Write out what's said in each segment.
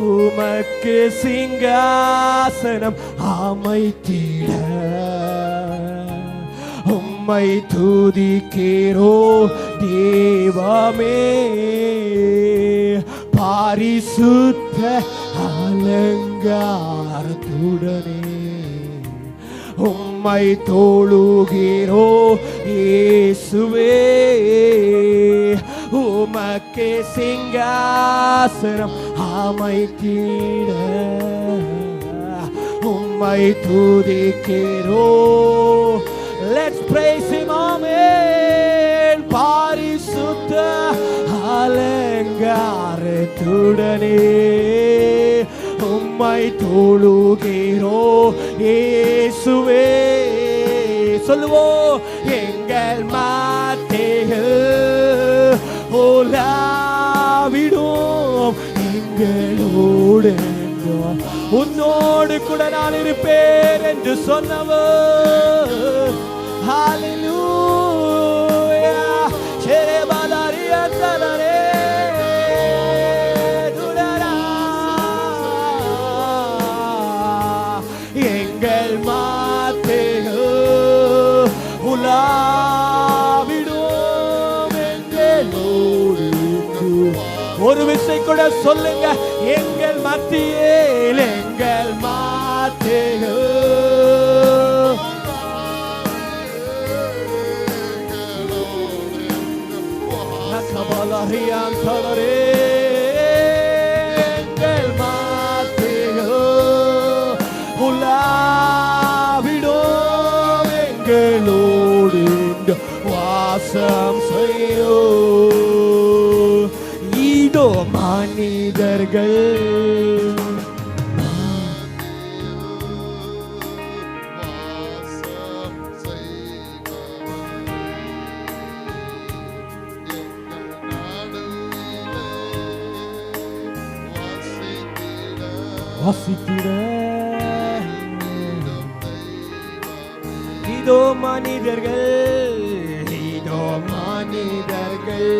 உமக்கு சிங்காசனம் அமைத்திட உம்மை துதிக்கிறோ தேவமே. பாரிசுத்த அலங்காரத்துடனே. உம்மை தோழுகிறோ இயேசுவே. உமக்கு சிங்காசனம் அமைத்திட உம்மை துதிக்கிறோ. Let's praise him, amen. பாரிசுத்த அலங்காரத்துடனே. உம்மை தோழுகிறோ இயேசுவே. சொல்லுவோ எங்கள் மாத்தேகள் ஓலாவிடும் எங்களோடு என்றும் உன்னோடு கூட நான் இருப்பேன் என்று சொன்னவர் ஹalleluya ஒரு கூட சொல்லுங்க. எங்கள் மத்தியில் எங்கள் மாத்தேயோ வாசித்திட இதோ மனிதர்கள் இதோ மனிதர்கள்.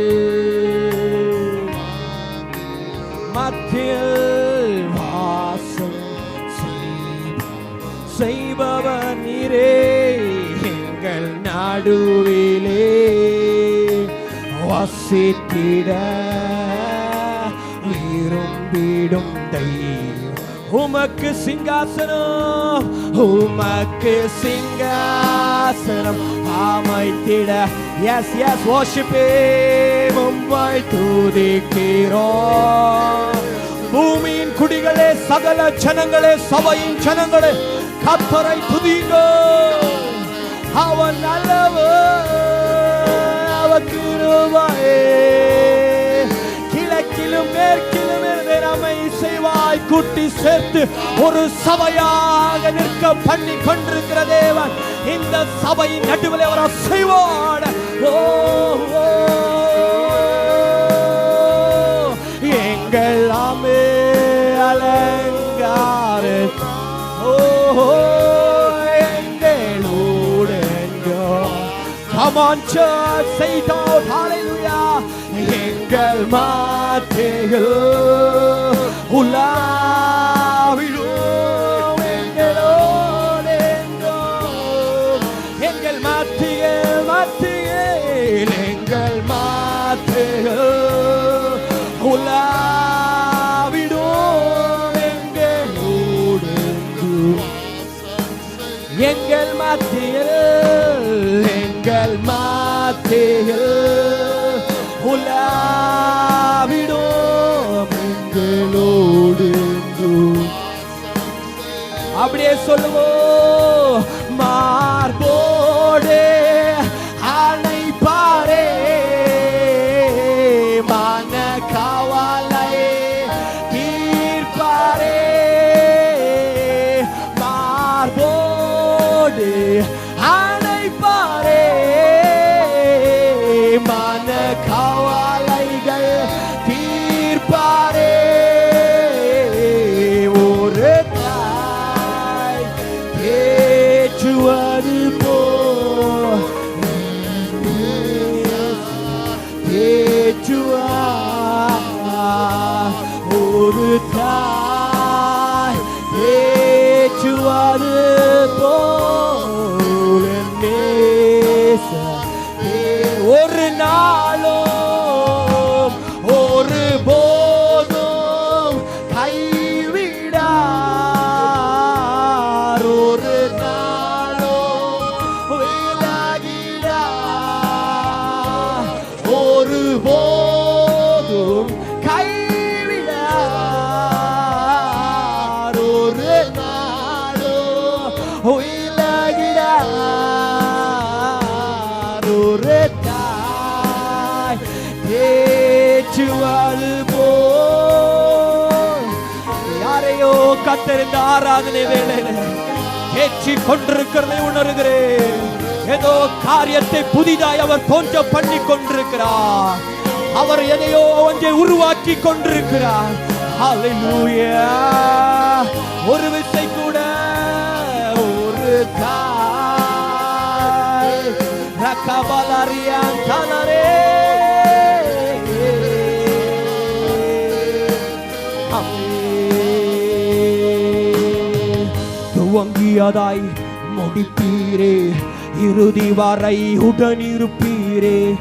மத்தியில் வாசம் செய்பவர் செய்பவர் நீரே எங்கள் நடுவிலே. வசித்திட விரும்பிடும் தெய்வம். உமக்கு சிங்காசனம் உமக்கு சிங்காசனம். அமைத்திட எஸ் எஸ் வாஷிப்பே மும்பை துதிக்கிறோம். பூமியின் குடிகளே சகல ஜனங்களே சபையின் ஜனங்களே கத்தரை துதிங்க அவன் நல்ல கூட்டி சேர்த்து ஒரு சபையாக நிற்க பண்ணி கொண்டிருக்கிற தேவன் இந்த சபையின் நடுவில் அவர் செய்வாட ஓ ஓ. எங்கள் ஆமே அலங்கார. ஓ Come on, church, say it out, hallelujah. எங்கள் மாற்றேகள் Hula! அப்படியே சொல்லுவோம். loaded கத்தறிந்த ஆராதனை வேலையில ஏற்றி கொண்டிருக்கிறதை உணர்கிறேன். ஏதோ காரியத்தை புதிதாய் அவர் தோன்ற பண்ணி கொண்டிருக்கிறார். அவர் எதையோ ஒன்றை உருவாக்கி கொண்டிருக்கிறார். ஒரு விசை கூட ஒரு காய் ரக்கபலரியான் துவங்கியதாய் முடிப்பீரே. இறுதி வரை உடனிருப்பீரே.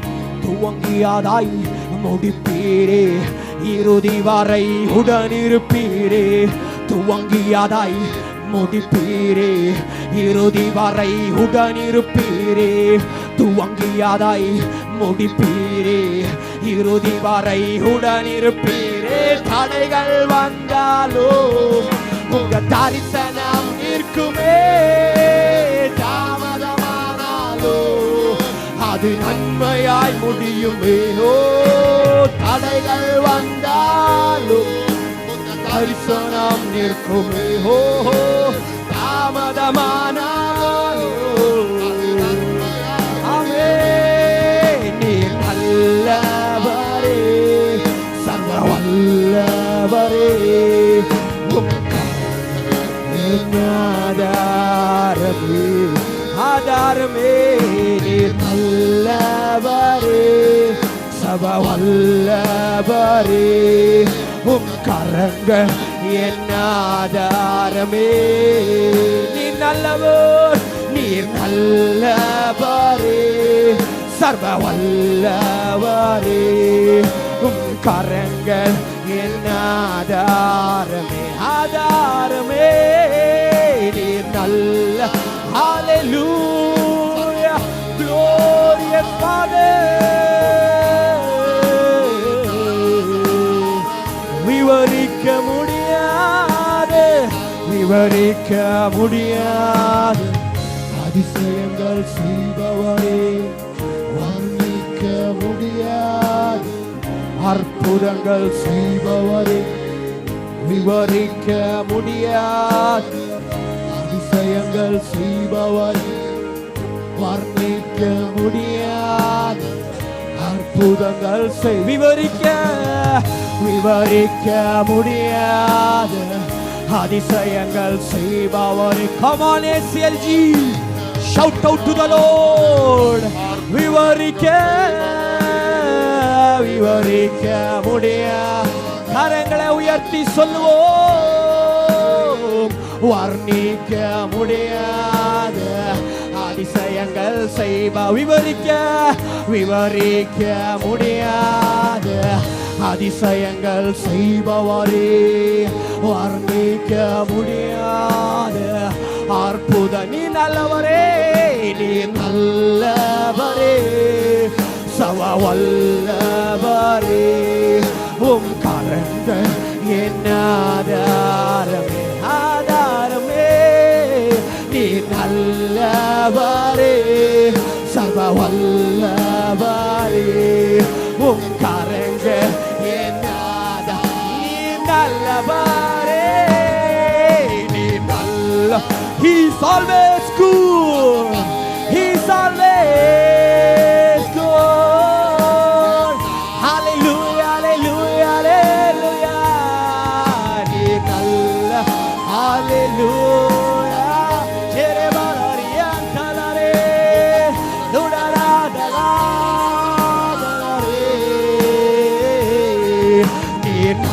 துவங்கியதாய் முடிப்பீரே. இறுதி வரை உடனிருப்பீரே. துவங்கியதாய் முடிப்பீரே. இறுதி வரை உடனிருப்பீரே. துவங்கியதாய் முடிப்பீரே. இறுதி வரை உடனிருப்பீரே. தடைகள் வந்தாலோ உங்க தரிசனம் இருக்குமே. தாமதமானாலோ அது நன்மையாய் முடியுமே. ஓ தடைகள் வந்தாலும் தரிசனம் நிற்குமே. ஓ தாமதமானாலோ ஆமே நீ நல்ல ஆதாரமே ஆதாரமே நல்லவரே சப வல்லவரே உம் கரங்க என் ஆதாரமே நீர் நல்லவர் நீர் நல்லவரே சர்வ வல்லவரே உம் கரங்கள் என் ஆதாரமே விவரிக்க முடியாது. அதிசயங்கள் செய்பவரே வர்ணிக்க முடியாது. அற்புதங்கள் செய்பவரே விவரிக்க முடியாது. அதிசயங்கள் செய்பவரே வர்ணிக்க முடியாது. அற்புதங்கள் செய் விவரிக்க விவரிக்க முடியாது. அதிசயங்கள் செய்பவரே. Come on S L G shout out to the Lord விவரிக்க விவரிக்க முடிய? கரங்களை உயர்த்தி சொல்லுவோம். வர்ணிக்க முடியாது. அதிசயங்கள் செய்ப விவரிக்க விவரிக்க முடியாது. அதிசயங்கள் செய்பவரே வர்ணிக்க முடியாது அற்புத நீ நல்லவரே நீ நல்லவரே சவ வல்லவரே உம் கரங்கள்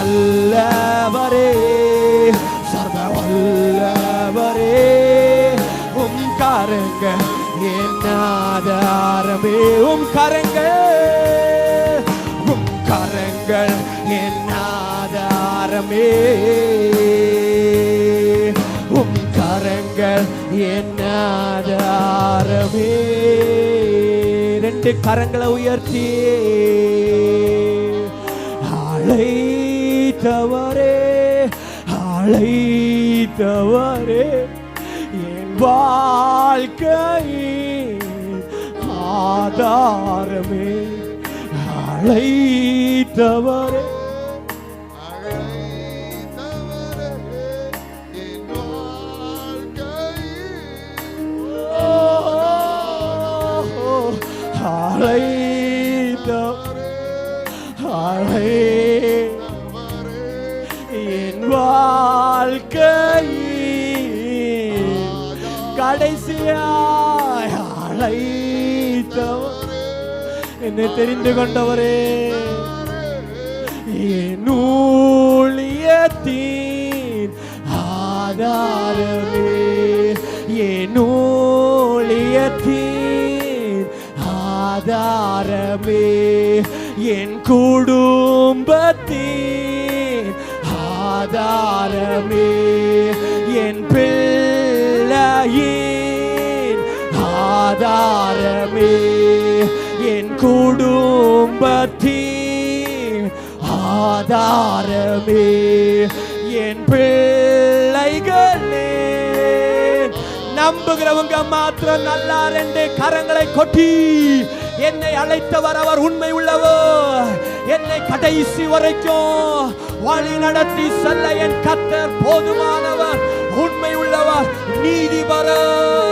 நீ சர்வ வல்லவரே உம் கரங்க என் ஆதாரமே உம் கரங்க உம் கரங்கள் என் ஆதாரமே. உம் கரங்கள் என் ஆதாரமே. ரெண்டு கரங்களை உயர்த்தி அழைத்தவரே அழைத்தவரே என் வாழ்க்கையின் ஆதாரமே. அழைத்தவரே அழைத்தவரே. என்னை தெரிந்து கொண்டவரே. என் ஊழியத்தின் ஆதாரமே. என் ஊழியத்தின் ஆதாரமே. என் குடும்பத்தின் ஆதாரமே. என் பிள்ளையின் ஆதாரமே. என் குடும்பத்தின் ஆதாரமே. என் பிள்ளைகளே நம்புகிறவங்க மாத்திரம் நல்லா ரெண்டு கரங்களை கொட்டி என்னை அழைத்தவர் அவர் உண்மை உள்ளவர். என்னை கடைசி வரைக்கும் வழி நடத்தி செல்ல என் கத்தர் போதுமானவர் உண்மை உள்ளவர் நீதிபரர்.